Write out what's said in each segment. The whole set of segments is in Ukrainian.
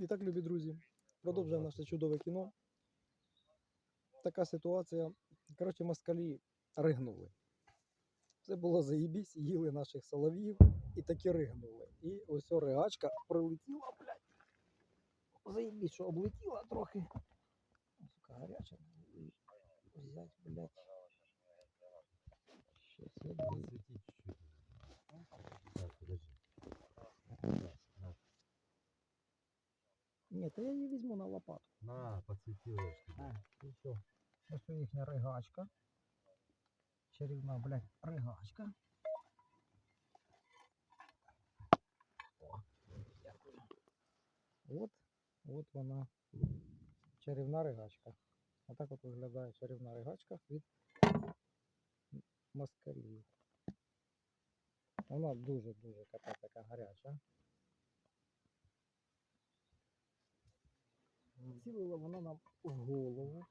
І так, любі друзі, продовжуємо наше чудове кіно. Така ситуація. Коротше, москалі ригнули. Це було заїбісь, їли наших солов'їв і таки ригнули. І ось ригачка прилетіла, блядь. Заїбісь, що облетіла трохи. Сука, гаряча. Взять, блядь. Щас я дві- Посвети чуть-чуть. Так, подожди. На, на, Ні, то я її візьму на лопату. На, подсветила ж тебе. А, і все. Ось у їхня ригачка. Чарівна, блядь, ригачка. О, дякую. От, от вона. Чарівна ригачка. Отак от виглядає чарівна ригачка від москалів. Вона дуже-дуже така така гаряча. Цілила вона нам в голову.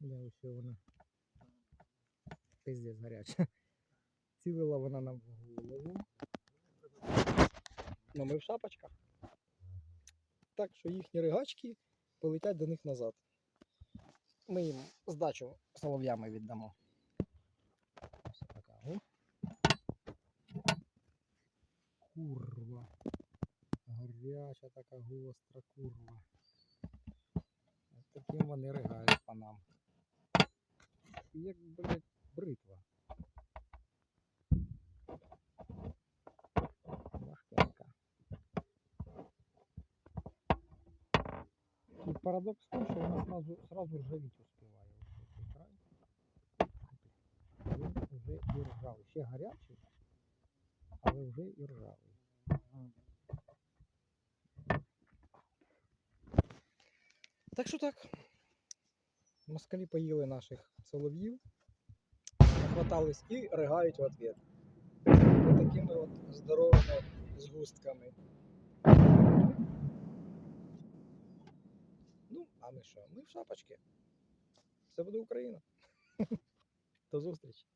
Я ось вона. Пиздець гаряча. Цілила вона нам в голову. Ну ми в шапочках. Так що їхні ригачки полетять до них назад. Ми їм здачу солов'ями віддамо. Ось така. О. Курва. Гаряча така гостра курва. Ось таким вони ригають по нам. Як, блядь, бритва. Важкенька. І парадокс в тому, що вона сразу, сразу ржавіть успіває. Він вже і ржавий. Ще гарячий, але вже і ржавий. Так що так. Москалі поїли наших солов'їв, нахватались і ригають в ответ. Такими от здоровими згустками. Ну, а ми що? Ми в шапочці. Все буде Україна. До зустрічі.